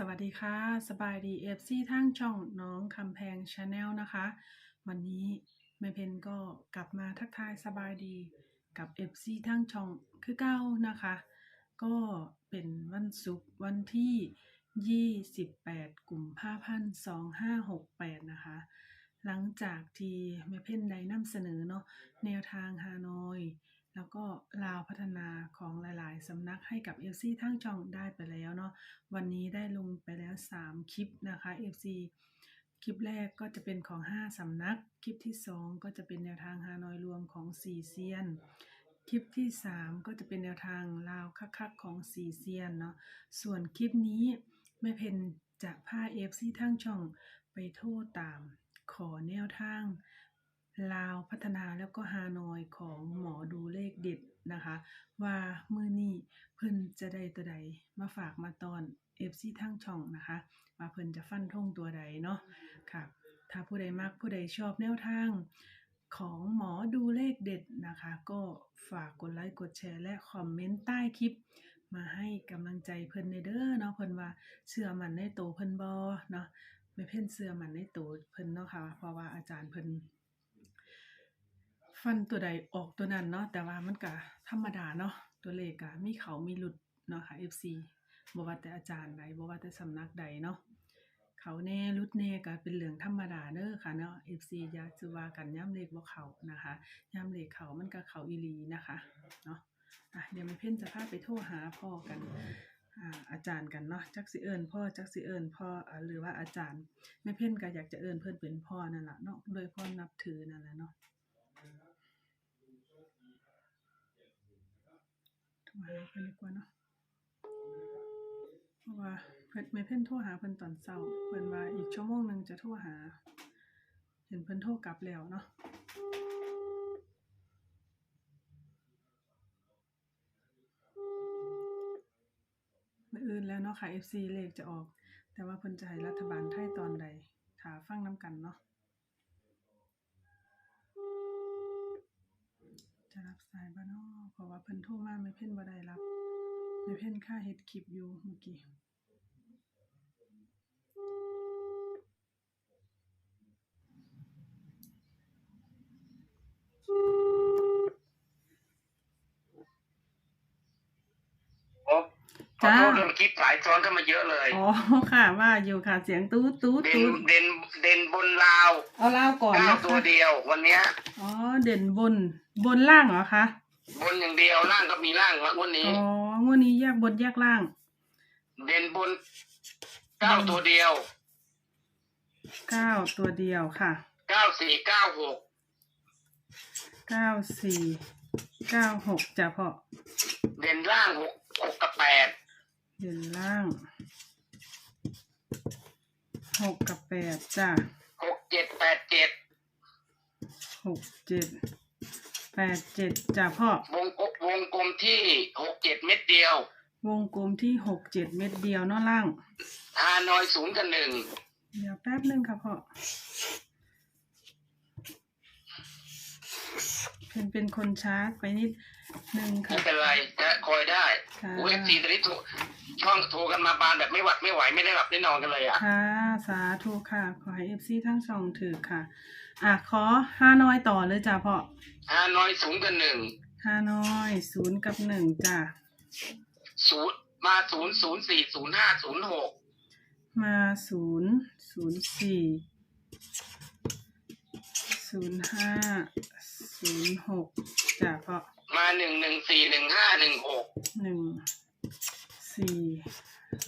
สวัสดีค่ะ สบายดีเอฟซีทั้งช่องน้องคำแพงชาแนลนะคะ วันนี้แม่เพนก็กลับมาทักทายสบายดีกับเอฟซีทั้งช่องคือเก้านะคะ ก็เป็นวันศุกร์วันที่ 28 กลุ่มภาพันธ์2568 นะคะ หลังจากที่แม่เพนได้นำเสนอเนาะแนวทางฮานอย แล้วก็ลาวพัฒนาของหลาย ๆ สำนักให้กับ FC ทั้งช่องได้ไปแล้วเนาะวันนี้ได้ลงไปแล้ว 3 คลิปนะคะ FC คลิปแรกก็จะเป็นของ 5 สำนัก คลิปที่ 2 ก็จะเป็นแนวทางฮานอยรวมของ 4 เซียน คลิปที่ 3 ก็จะเป็นแนวทางลาวคักๆของ 4 เซียนเนาะส่วนคลิปนี้แม่เพนจะพา FC ทั้งช่องไปโทษตามขอแนวทาง ลาวพัฒนาแล้วก็ฮานอยของหมอดูเลขเด็ดนะคะ ว่ามือนี้เพิ่นจะได้ตัวใดมาฝากมาตอนเอฟซีทั้งช่องนะคะ ว่าเพิ่นจะฟันธงตัวใดเนาะค่ะ ถ้าผู้ใดมักผู้ใดชอบแนวทางของหมอดูเลขเด็ดนะคะ ก็ฝากกดไลค์กดแชร์และคอมเมนต์ใต้คลิป มาให้กำลังใจเพิ่นในเด้อเนาะเพิ่นว่าเชื่อมันในโตเพิ่นบ่เนาะไม่เพิ่นเชื่อมันในโตเพิ่นเนาะค่ะเพราะว่าอาจารย์เพิ่น ฟันตัวใดออกตัวนั้นเนาะแต่ว่ามันก็ธรรมดาเนาะตัวเลขก็มีเขามีหลุดเนาะค่ะ FC บ่ว่าแต่อาจารย์ใดบ่ว่าแต่สำนักใดเนาะเขาแน่หลุดแน่ก็เป็นเรื่องธรรมดาเด้อค่ะเนาะ FC อย่าสิว่ากันย่ำเลขบ่เขานะคะย่ำเลขเขามันก็เขาอีหลีนะคะเนาะอะเดี๋ยวแม่เพ่นจะพาไปโทรหาพ่อกันอาจารย์กันเนาะจักสิเอิ้นพ่อจักสิเอิ้นพ่อหรือว่าอาจารย์แม่เพ่นก็อยากจะเอิ้นเพิ่อนเป็นพ่อนั่นแหละเนาะโดยความนับถือนั่นแหละเนาะ โทรหาเพิ่นดีกว่าเนาะเพราะว่าเพิ่นแม่เพิ่นโทรหาเพิ่นตอนเช้าเพิ่นว่าอีกชั่วโมงหนึ่งจะโทรหา เห็นเพิ่นโทรกลับแล้วเนาะมื้ออื่นแล้วเนาะค่ะ FC เลขจะออก แต่ว่าเพิ่นจะให้รัฐบาลไทยตอนใดถ้าฟังน้ำกันเนาะ จะรับสายบ่เนาะเพราะว่าเพิ่นโทรมาไม่เพิ่นบ่ได้รับไม่เพิ่นค่าเฮ็ดคลิปอยู่เมื่อกี้ โอ้ขอ จ้าโทษเรื่องคลิปสายซ้อนเข้ามาเยอะเลยอ๋อค่ะว่าอยู่ค่ะเสียงตูดตูดเด่ตูนดเด่นเด่นบนลาวเอาเล่าวก่อนเก้านะตัวคะเดียว วันเนี้ย อ๋อเด่นบนบนล่างเหรอคะบนอย่างเดียวล่างก็มีล่างมาวันนี้ อ๋องวดนี้แยกบนแยกล่าง เด่นบนเก้าตัวเดียวเก้าตัวเดียวค่ะเก้าสี่เก้าหกเก้าสี่เก้าหกจ้ะพ่อเด่นล่างหกหกกับแปด เด่นล่างหกกับแปดจ้ะหกเจ็ดแปดเจ็ดหกเจ็ดแปดเจ็ดจ้ะพ่อวงกบวงกลมที่หกเจ็ดเม็ดเดียว วงกลมที่หกเจ็ดเม็ดเดียวเนาะล่างฮานอยศูนย์กับหนึ่งเดี๋ยวแป๊บนึงค่ะพ่อเป็นเป็นคนช้าไปนิดนึงไม่ค่ะเป็นไรจะคอยได้ค่ะโอ้เอฟซีตอนนี้โทร ช่องโทรกันมาบานแบบไม่หวัดไม่ไหวไม่ได้หลับได้นอนกันเลยอะ ค่ะ สาธุค่ะ ขอให้เอฟซีทั้งสองถือค่ะ อะ ขอห้าน้อยต่อเลยจ้ะพ่อฮานอยศูนย์กับหนึ่งห้าน้อยศูนย์กับหนึ่งจ้ะศูนย์มาศูนย์ศูนย์สี่ศูนย์ห้าศูนย์หกมาศูนย์ศูนย์สี่ศูนย์ห้าศูนย์หกจ้ะพ่อมาหนึ่งหนึ่งสี่หนึ่งห้าหนึ่งหกหนึ่ง สี่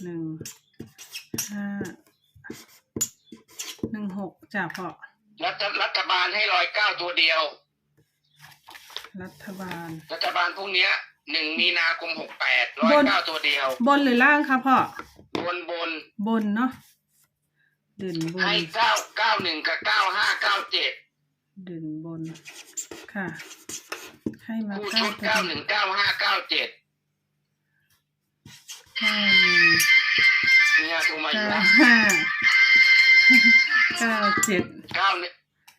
หนึ่งห้าหนึ่งหกจ้ะพ่อรัฐรัฐบาลให้ร้อยเก้าตัวเดียว รัฐบาล รัฐบาลพวกเนี้ยหนึ่งมีนาคมหกแปดร้อยเก้าตัวเดียว บนหรือล่างคะพ่อ บนบน บนเนาะเด่นบน ให้เก้าเก้าหนึ่งกับเก้าห้าเก้าเจ็ดเด่นบน ค่ะ ให้มาคู่เก้าชุดตัวเก้าหเดีนึ่ยวงเก้าห้าเก้าเจ็ด เก้าหนึ่งเนี่ยโทรมาอยู่เก้าแล้วห้าเก้าเจ็ดเก้าเนี่ย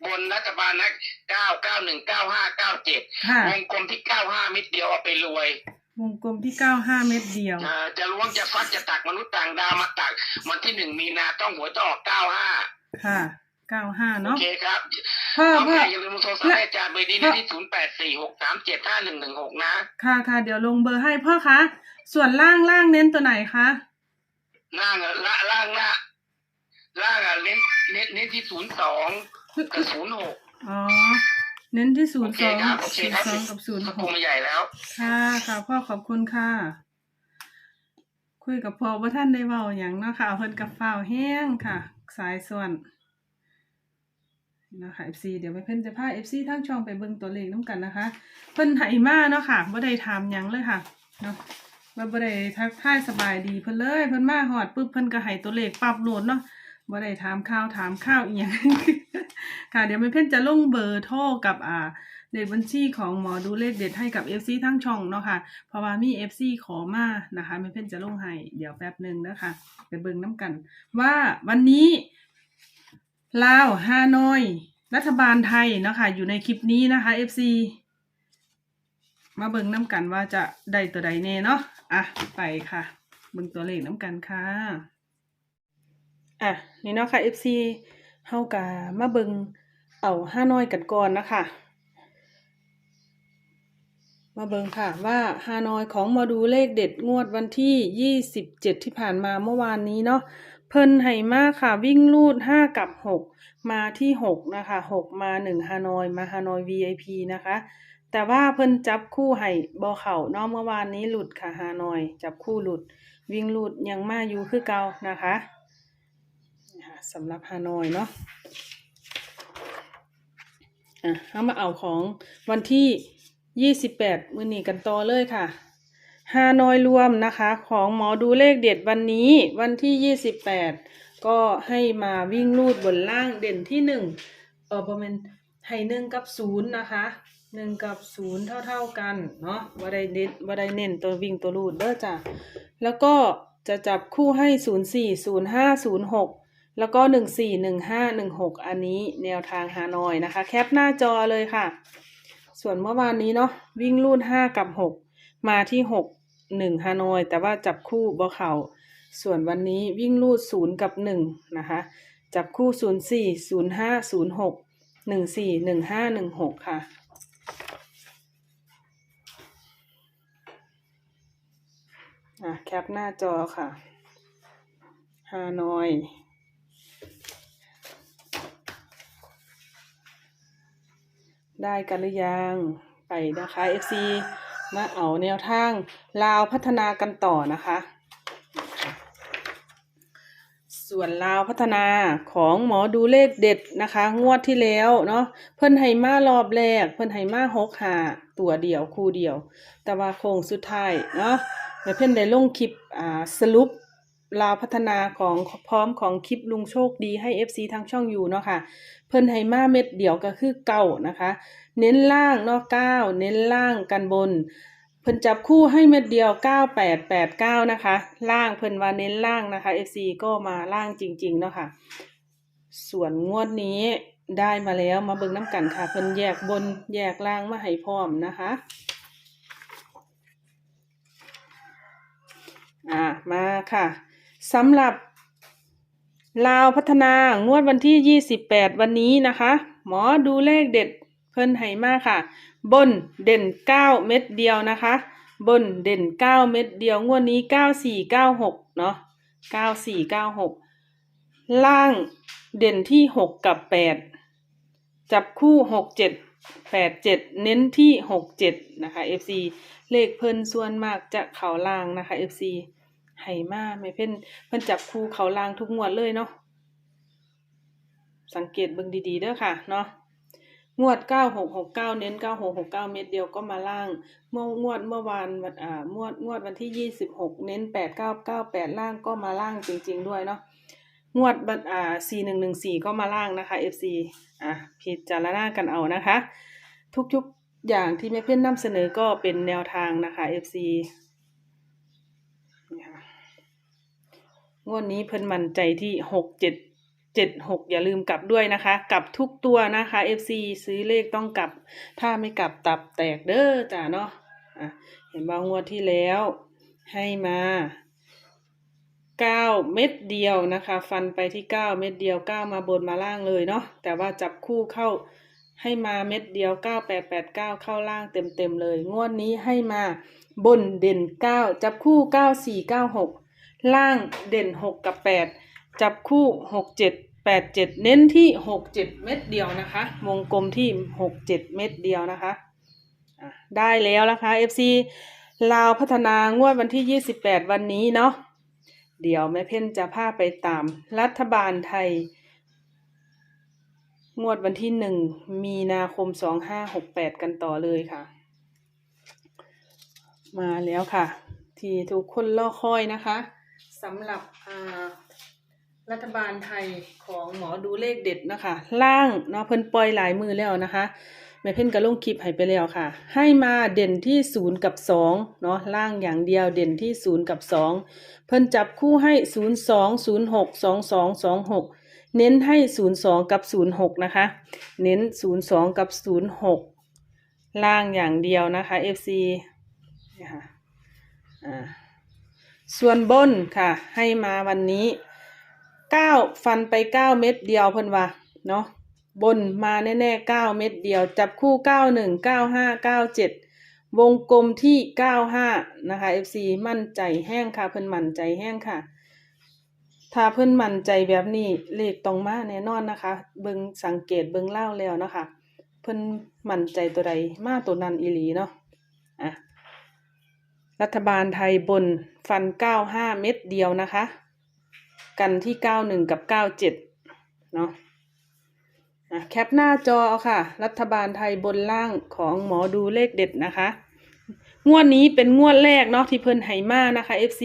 บนรัฐบาลนะเก้าเก้าหนึ่งเก้าห้าเก้าเจ็ดค่ะวงกลมที่เก้าห้ามิดเดียวเอาไปรวยวงกลมที่เก้าห้าเม็ดเดียวเอ่อจะล้วงจะฟักจะตักมนุษย์ต่างดาวมาตักวันที่หนึ่งมีนาต้องหัวต้องออกเก้าห้า ค่ะ เก้าห้าโอเนาะเคครับพ่อพ่อพ่อแม่อย่าลืมโทรศัพท์ให้อาจารย์เบอร์นี้นะที่ศูนย์แปดสี่หกสามเจ็ดห้าหนึ่งหนึ่งหกนะ ค่ะค่ะเดี๋ยวลงเบอร์ให้พ่อคะ ส่วนล่างล่างเน้นตัวไหนคะล่างอะละล่างละล่างอะเน้นเน้นเน้นที่ศูนย์สองกับศูนย์หกอ๋อเน้นที่ศูนโอย์เคสองครับโอเคศูนครัย์บสองกับศูนย์สหกุลกมาใหญ่แล้ว ค่ะค่ะพ่อขอบคุณค่ะ คุยกับพ่อว่าท่านได้เว้าอย่างเนาะค่ะเพิ่นกับฝ้าวแห้งค่ะ สายส่วน นะคะ FC เดี๋ยวไปเพิ่นจะพา FC ทั้งช่องไปเบิ่งตัวเลขน้ำกันนะคะ เพิ่นไหมาเนาะค่ะบ่ได้ถามหยังเลยค่ะเนาะว่าบ่ได้ทักทายสบายดีเพิ่นเลยเพิ่นมาฮอดปุ๊บเพิ่นก็ให้ตัวเลขปรับโหลดเนาะบ่ได้ถามข่าวถามข้าวอีหยัง ค่ะ เดี๋ยวแม่เพิ่นจะลงเบอร์โทรกับอ่าเลขบัญชีของหมอดูเลขเด็ดให้กับ FC ทั้งช่องเนาะค่ะ เพราะว่ามี FC ขอมานะคะแม่เพิ่นจะลงให้เดี๋ยวแป๊บหนึ่งนะคะไปเบิ่งน้ำกัน ว่าวันนี้ ลาวฮานอย รัฐบาลไทยนะคะอยู่ในคลิปนี้นะคะ FC มาเบิ่งน้ำกันว่าจะได้ตัวใดแน่เนาะอะไปค่ะ เบิ่งตัวเลขน้ำกันค่ะอะนี่เนาะค่ะ FC เฮากะมาเบิ่งเอาฮานอยกันก่อนนะคะ มาเบิ่งค่ะว่าฮานอยของมาดูเลขเด็ดงวดวันที่ 27 ที่ผ่านมาเมื่อวานนี้เนาะ เพิ่นให้มากค่ะ วิ่งลูด5กับ6มาที่6นะคะ6มา1ฮานอยมาฮานอย VIP นะคะ แต่ว่าเพิ่นจับคู่ให้บ่เข้าเนาะเมื่อวานนี้หลุดค่ะฮานอย จับคู่หลุด วิ่งลูดยังมาอยู่คือเก่านะคะนะคะสำหรับฮานอยเนาะอะเอามาเอาของวันที่ยี่สิบแปดมือนีกันต่อเลยค่ะ ฮานอยรวมนะคะของหมอดูเลขเด็ดวันนี้วันที่ยี่สิบแปดก็ให้มาวิ่งลูดบนล่างเด่นที่หนึ่งเออประมาณให้หนึ่งกับศูนย์นะคะหนึ่งกับศูนย์เท่าๆกันเนาะว่าได้เน้นว่าได้เน้นตัววิ่งตัวลูดเด้อจ้ะแล้วก็จะจับคู่ให้ศูนย์สี่ศูนย์ห้าศูนย์หกแล้วก็หนึ่งสี่หนึ่งห้าหนึ่งหกอันนี้แนวทางฮานอยนะคะ แคปหน้าจอเลยค่ะ ส่วนเมื่อวานนี้เนาะวิ่งลูดห้ากับหกมาที่หก หนึ่งฮานอย แต่ว่าจับคู่บ่เข่า ส่วนวันนี้วิ่งลูดศูนย์กับหนึ่งนะคะ จับคู่ศูนย์สี่ศูนย์ห้าศูนย์หกหนึ่งสี่หนึ่งห้าหนึ่งหกค่ะอะ แคปหน้าจอค่ะ ฮานอยได้กันหรือยัง ไปนะคะ FC มาเอาแนวทางลาวพัฒนากันต่อนะคะ ส่วนลาวพัฒนาของหมอดูเลขเด็ดนะคะ งวดที่แล้วเนาะเพิ่นไหมารอบแรก เพิ่นไหมาหกหาตัวเดียวคู่เดียว แต่ว่าโค้งสุดท้ายเนาะเพิ่นได้ลงคลิปอ่าสรุป ลาวพัฒนาของพร้อมของคลิปลุงโชคดีให้ FC ทางช่องอยู่เนาะค่ะ เพิ่นให้มาเม็ดเดียวก็คือเก่านะคะ เน้นล่างเนาะเก้าเน้นล่างกันบน เพิ่นจับคู่ให้เม็ดเดียวเก้าแปดแปดเก้านะคะ ล่างเพิ่นว่าเน้นล่างนะคะ FC ก็มาล่างจริงๆเนาะค่ะ ส่วนงวดนี้ได้มาแล้วมาเบิ่งน้ำกันค่ะ เพิ่นแยกบนแยกล่างมาให้พร้อมนะคะอ่ามาค่ะ สำหรับ ลาวพัฒนางวดวันที่ 28 วันนี้นะคะ หมอดูเลขเด็ดเพิ่นให้มากค่ะ บนเด่น 9 เม็ดเดียวนะคะ บนเด่น 9 เม็ดเดียวงวดนี้ 9496 เนาะ9496 ล่างเด่นที่ 6 กับ 8 จับคู่ 67 87 เน้นที่ 67 นะคะ FC เลขเพิ่นส่วนมากจะเข่าล่างนะคะ FC ให้มาไม่เพิ่นเพิ่นจับคู่เขาล่างทุกงวดเลยเนาะสังเกตเบิ่งดีๆเด้อค่ะเนาะงวด 9669 เน้น 9669 เม็ดเดียวก็มาล่าง เมื่องวดเมื่อวานวันอ่างวดงวดวันที่ 26 เน้น 8998 ล่างก็มาล่างจริง ๆ ด้วยเนาะงวดบัดอ่า 4114 ก็มาล่างนะคะ FC อะพิจารณากันเอานะคะ ทุกๆอย่างที่แม่เพิ่นนำเสนอก็เป็นแนวทางนะคะ FC นี่ค่ะ งวดนี้เพิ่นมั่นใจที่หกเจ็ดเจ็ดหกอย่าลืมกลับด้วยนะคะกลับทุกตัวนะคะ FC ซื้อเลขต้องกลับ ถ้าไม่กลับตับแตกเด้อจ้าเนาะะเห็นว่างวดที่แล้วให้มาเก้าเม็ดเดียวนะคะ ฟันไปที่เก้าเม็ดเดียวเก้ามาบนมาล่างเลยเนาะแต่ว่าจับคู่เข้าให้มาเม็ดเดียวเก้าแปดแปดเก้าเข้าล่างเต็มเต็มเลย งวดนี้ให้มาบนเด่นเก้าจับคู่เก้าสี่เก้าหก ล่างเด่นหกกับแปดจับคู่หกเจ็ดแปดเจ็ดเน้นที่หกเจ็ดเม็ดเดียวนะคะ วงกลมที่หกเจ็ดเม็ดเดียวนะคะอะได้แล้วนะคะ FC ลาวพัฒนางวดวันที่ 28 วันนี้เนาะเดี๋ยวแม่เพ่นจะพาไปตามรัฐบาลไทย งวดวันที่1มีนาคม 2568 กันต่อเลยค่ะ มาแล้วค่ะ ที่ทุกคนรอคอยนะคะ สำหรับรัฐบาลไทยของหมอดูเลขเด็ดนะคะ ล่างเนาะเพิ่นปล่อยหลายมือแล้วนะคะแม่เพิ่นก็ลงคลิปให้ไปแล้วค่ะ ให้มาเด่นที่ศูนย์กับสองเนาะล่างอย่างเดียวเด่นที่ศูนย์กับสองเพิ่นจับคู่ให้ศูนย์สองศูนย์หกสองสองสองหกเน้นให้ศูนย์สองกับศูนย์หกนะคะ เน้นศูนย์สองกับศูนย์หกล่างอย่างเดียวนะคะ FC เนี่ยค่ะอ่า ส่วนบนค่ะ ให้มาวันนี้เก้าฟันไปเก้าเม็ดเดียวเพิ่นว่าเนาะบนมาแน่ๆเก้าเม็ดเดียว จับคู่เก้าหนึ่งเก้าห้าเก้าเจ็ดวงกลมที่เก้าห้านะคะ FC มั่นใจแห้งค่ะ เพิ่นมั่นใจแห้งค่ะ ถ้าเพิ่นมั่นใจแบบนี้เลขตรงมาแน่นอนนะคะ เบิงสังเกตเบิงเล่าแล้วนะคะ เพิ่นมั่นใจตัวใดมาตัวนั้นอีหลีเนาะอะ รัฐบาลไทยบนฟันเก้าห้าเม็ดเดียวนะคะ กันที่เก้าหนึ่งกับเก้าเจ็ดเนาะอะแคปหน้าจอเอาค่ะ รัฐบาลไทยบนล่างของหมอดูเลขเด็ดนะคะ งวดนี้เป็นงวดแรกเนาะที่เพิ่นไหมานะคะ FC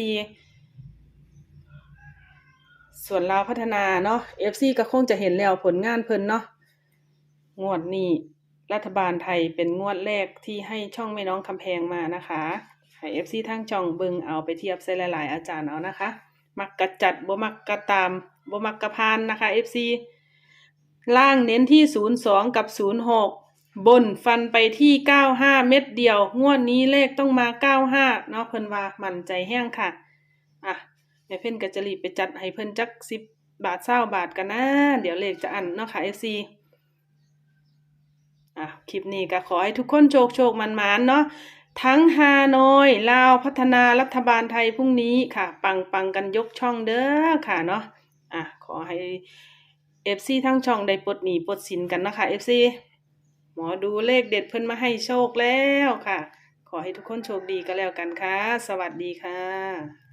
ส่วนลาพัฒนาเนาะ FC ก็คงจะเห็นแล้วผลงานเพิ่นเนาะงวดนี้ รัฐบาลไทยเป็นงวดแรกที่ให้ช่องแม่น้องคำแพงมานะคะให้ FC ทางช่องเบิงเอาไปเทียบใส่หลาย ๆ อาจารย์เอานะคะ มักกะจัดบ่มักกะตามบ่มักกะพานนะคะ FC ล่างเน้นที่02กับ06บนฟันไปที่95เม็ดเดียว งวดนี้เลขต้องมา95เนาะเพิ่นว่ามั่นใจแห้งค่ะ อะแม่เพิ่นก็จะรีบไปจัดให้เพิ่นจัก10บบาท20บาทกันนะ เดี๋ยวเลขจะอันเนาะค่ะ FC อะคลิปนี้ก็ขอให้ทุกคนโชคโชคมันมันๆเนาะทั้งฮานอยลาวพัฒนารัฐบาลไทยพรุ่งนี้ค่ะ ปังปังกันยกช่องเด้อค่ะเนาะอะขอให้ FC ทั้งช่องได้ปลดหนีปลดสินกันนะคะ FC หมอดูเลขเด็ดเพิ่นมาให้โชคแล้วค่ะ ขอให้ทุกคนโชคดีก็แล้วกันค่ะ สวัสดีค่ะ